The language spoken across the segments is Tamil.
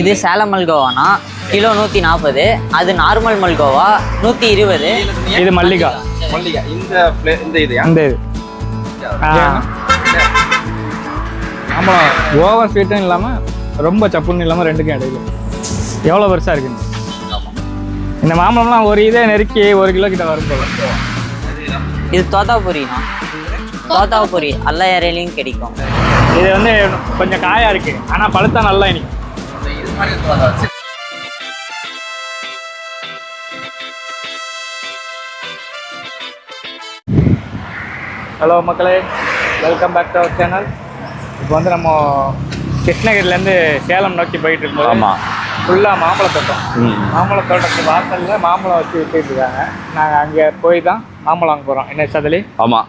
இது சேலம் மல்கோவானா கிலோ நூற்றி நாற்பது அது நார்மல் மல்கோவா? நூற்றி இருபது. இது மல்லிகா. மல்லிகா. இந்த இந்த இது அந்த இது. ஆமாம் ஓவர் ஸ்வீட்டும் இல்லாமல் ரொம்ப சப்புன்னு இல்லாமல் ரெண்டுக்கும் இடையில. எவ்வளோ பெருசாக இருக்குங்க இந்த மாம்பழம்லாம் ஒரு இதே நெருக்கி ஒரு கிலோ கிட்ட வரும் போல. இது தோத்தாபுரினா தோத்தாபுரி எல்லா ஏரியாலையும் கிடைக்கும். இது வந்து கொஞ்சம் காயா இருக்கு. ஆனால் பழுத்தா நல்லா இனிக்கும். ஹலோ மக்களே. Welcome back to our channel இப்போ வந்து நம்ம கிருஷ்ணகிரிலேருந்து சேலம் நோக்கி போயிட்டு இருக்கோம் ஆமாம் ஃபுல்லாக மாம்பழ தோட்டம் மாம்பழ தோட்டத்து வாசலில் மாம்பழம் வச்சு வித்துட்டு இருக்காங்க. நாங்கள் அங்கே போய் தான் மாம்பழம் வாங்க போகிறோம் என்ன சதலி? ஆமாம்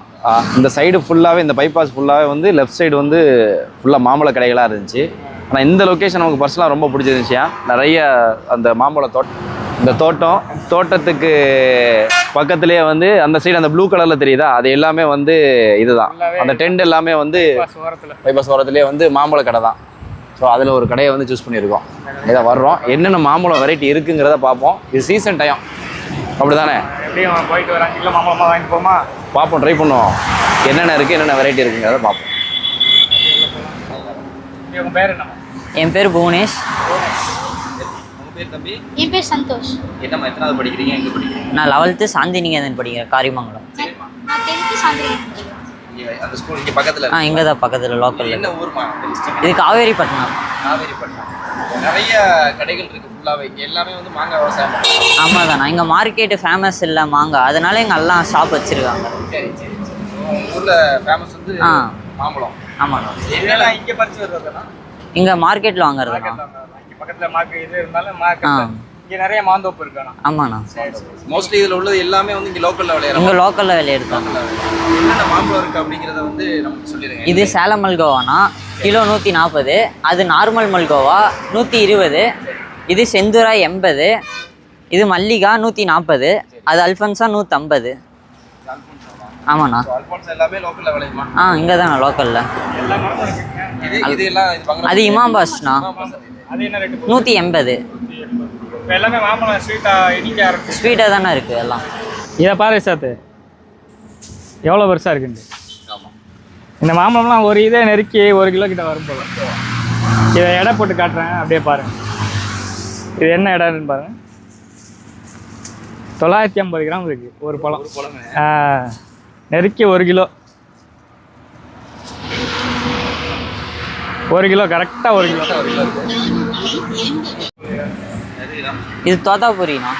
இந்த சைடு ஃபுல்லாகவே இந்த பைபாஸ் ஃபுல்லாகவே வந்து லெஃப்ட் சைடு வந்து ஃபுல்லாக மாம்பழ கடைகளாக இருந்துச்சு. ஆனால் இந்த லொக்கேஷன் நமக்கு பர்சனலாக ரொம்ப பிடிச்சிருந்துச்சியா நிறைய அந்த மாம்பழ தோட்டம் இந்த தோட்டம் தோட்டத்துக்கு பக்கத்துலேயே வந்து அந்த சைடு அந்த ப்ளூ கலரில் தெரியுதா? அது எல்லாமே வந்து இதுதான். அந்த டென்ட் எல்லாமே வந்து பைபாஸ் ஓரத்துலேயே வந்து மாம்பழ கடை தான். ஸோ அதில் ஒரு கடையை வந்து சூஸ் பண்ணியிருக்கோம். இதை வர்றோம். என்னென்ன மாம்பழம் வெரைட்டி இருக்குங்கிறத பார்ப்போம். இது சீசன் டைம் அப்படி தானே எப்படியும் போயிட்டு மாம்பழமாக போமா? பார்ப்போம் ட்ரை பண்ணுவோம். என்னென்ன இருக்குது என்னென்ன வெரைட்டி இருக்குங்கிறத பார்ப்போம். உங்கள் பேர் என்ன என் பேர் புவனேஷ். என் பேர் சந்தோஷ். என்னம்மா எத்தனாவது படிக்கிறீங்க? எங்கே படிக்கிறீங்க? நான் லெவல்த்து படிக்கிறேன் காரிமங்கலம். நான் டென்த்து சாந்திரிகன் இங்கே அந்த ஸ்கூல் இங்கே பக்கத்தில் ஆ இங்கே தான் பக்கத்தில் லோக்கலில் என்ன ஊர்மா இது காவேரிப்பட்டினம் காவேரிப்பட்டினம் நிறைய கடைகள் இருக்குது ஃபுல்லாகவே இங்கே எல்லாமே வந்து மாங்காய் விவசாயம் ஆமாம் தானே இங்கே மார்க்கெட்டு ஃபேமஸ் இல்லை மாங்காய். அதனால இங்கே எல்லாம் ஷாப் வச்சுருக்காங்க. சரி சரி ஊரில் ஃபேமஸ் வந்து ஆ. மாம்பழம். ஆமாண்ணா. என்னெல்லாம் இங்கே பறிச்சு வருவதுன்னா இங்கே மார்க்கெட்டில் வாங்குறதுண்ணா இங்கே பக்கத்தில் மார்க்கெட் இது இருந்தாலும் மார்க்கெட் இங்கே நிறைய மாந்தோப்பு இருக்காண்ணா ஆமாண்ணா. மோஸ்ட்லி இதில் உள்ளது எல்லாமே வந்து இங்கே லோக்கலில் விளையாடுற இங்கே லோக்கலில் விளையாடுறாங்க என்னென்ன மாம்பழம் இருக்குது அப்படிங்கிறத வந்து நமக்கு சொல்லிடுங்க. இது சேலம் மல்கோவானா கிலோ நூற்றி நாற்பது அது நார்மல் மல்கோவா? நூற்றி இருபது இது செந்துரா எண்பது. இது மல்லிகா நூற்றி நாற்பது அது அல்ஃபன்ஸா நூற்றம்பது ஆமாண்ணா. ஆ இங்கே தானே லோக்கலில் அது என்ன? ரேட்டு நூற்றி எண்பது. எல்லாமே மாம்பழம் ஸ்வீட்டாக தானே இருக்குது எல்லாம். இதை பாரு சாத்து. எவ்வளோ பெருசாக இருக்குண்டு இந்த மாம்பழம்லாம் ஒரு இதே நெருக்கி ஒரு கிலோ கிட்ட வரும் போல. இதை எடை போட்டு காட்டுறேன் அப்படியே பாருங்க. இது என்ன எடைன்னு பாருங்க. தொள்ளாயிரத்தி ஐம்பது கிராம் இருக்கு ஒரு பழம். ஆ, நெருக்கி ஒரு கிலோ. ஒரு கிலோ கரெக்டாக ஒரு கிலோ. இது தோத்தாபுரிண்ணா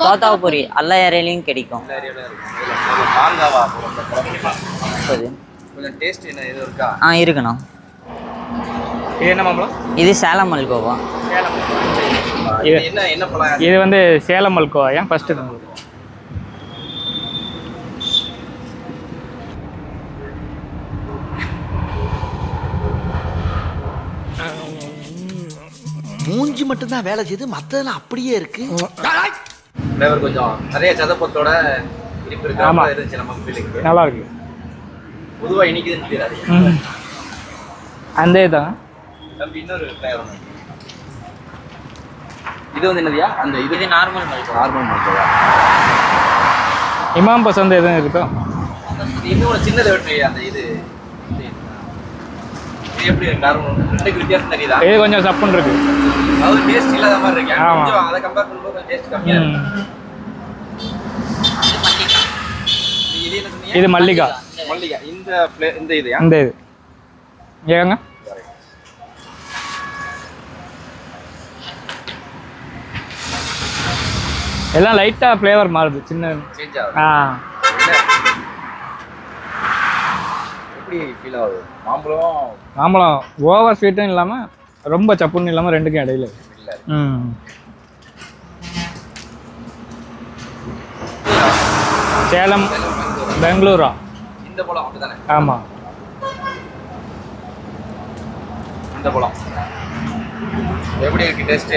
தோத்தாபுரி எல்லா ஏரியாலையும் கிடைக்கும் மாங்காவா சரி. கொஞ்சம் டேஸ்ட் என்ன இது இருக்கா? ஆ இருக்குண்ணா. இது என்ன மாம்பழம்? இது சேலம் மல்கோவா இது என்ன என்ன பழம்? இது வந்து சேலம் மல்கோவா ஏன் ஃபஸ்ட்டு மூஞ்சி மட்டும்தான் வேலை செய்யுது மத்ததெல்லாம் அப்படியே இருக்கு. ஃப்ளேவர் கொஞ்சம் நிறைய சதப்பத்தோட இனிப்பு இருக்கிற ஆமா. மாதிரி இருந்துச்சு நம்ம ஃபீலிங் நல்லா இருக்கு. பொதுவா இனிக்குதுன்னு தெரியாது. அந்த இதுதான். தம்பி இன்னொரு ஃப்ளேவர் இது வந்து என்னதுயா? அந்த இது இது நார்மல் நார்மல் மல்கோவா இமாம் பசந்த் எதுவும் இருக்கோ? இன்னும் ஒரு சின்னதை வெற்றி அந்த இது. இது எப்படி இருக்கு? நார்மல் ரெண்டுக்கு வித்தியாசம் தெரியுதா? இது கொஞ்சம் சப்புன்னு இருக்கு. அதாவது டேஸ்ட் இல்லாத மாதிரி இருக்கு. ஆமா. கொஞ்சம் அதை கம்பேர் பண்ணும்போது கொஞ்சம் டேஸ்ட் கம்மியா ம். இருக்கு. நீங்க இது என்ன சொன்னீங்க? இது மல்லிகா. மல்லிகா. இந்த இந்த இது அந்த இது. ஏங்க எல்லாம் லைட்டாக ஃப்ளேவர் மாறுது. சின்ன சேஞ்ச் ஆகுது. ஆ. எப்படி ஃபீல் ஆகுது? மாம்பழம்? மாம்பழம் ஓவர் ஸ்வீட்டும் இல்லாமல் ரொம்ப சப்புன்னு இல்லாமல் ரெண்டுக்கும் இடையில. ம். சேலம் பெங்களூரா. இந்த பழம் அப்படிதானே ஆமாம் இந்த பழம். எப்படி இருக்கு டேஸ்ட்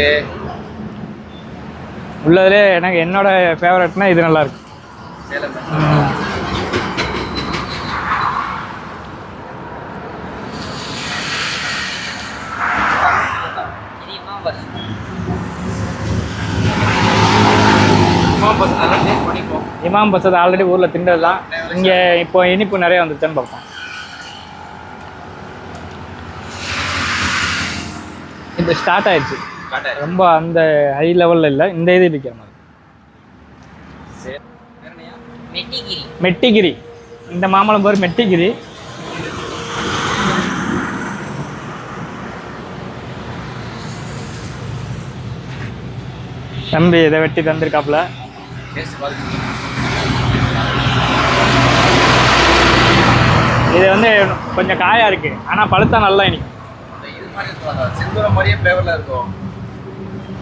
உள்ளதுலே எனக்கு என்னோட ஃபேவரட்னா இது நல்லா இருக்கு. சேலம் இது இமாம் ஆல்ரெடி ஊரில் திண்டது தான் இங்கே இப்போ இனிப்பு நிறைய வந்துருச்சுன்னு பார்ப்போம். இப்போ ஸ்டார்ட் ஆயிடுச்சு. ரொம்ப அந்த ஹை லெவலில் இல்லை இந்த இது இருக்கிற மாதிரி. மெட்டிகிரி. இந்த மாம்பழம் பேர் மெட்டிகிரி. தம்பி இதை வெட்டி தந்திருக்காப்புல. இது வந்து கொஞ்சம் காயா இருக்கு. ஆனா பழுத்தா நல்லா இனிக்கும்.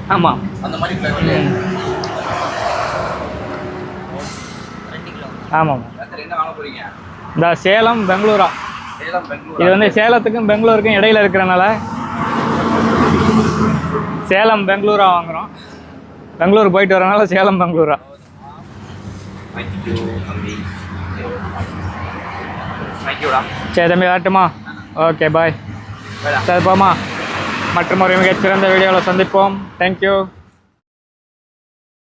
இது மாதிரி இருக்கும் செந்தூரம் மாதிரியே ஃப்ளேவரில் இருக்கும் ஆமா அந்த மாதிரி ஆமாம் இந்த சேலம் பெங்களூரா. சேலம் பெங்களூர். இது வந்து சேலத்துக்கும் பெங்களூருக்கும் இடையில இருக்கிறனால சேலம் பெங்களூரா வாங்குறோம். பெங்களூர் போயிட்டு வரனால சேலம் பெங்களூரா. சரி தம்பி வரட்டுமா? Okay bye. சரி போமா மற்றும் ஒரு மிகச்சிறந்த வீடியோவில் சந்திப்போம். தேங்க்யூ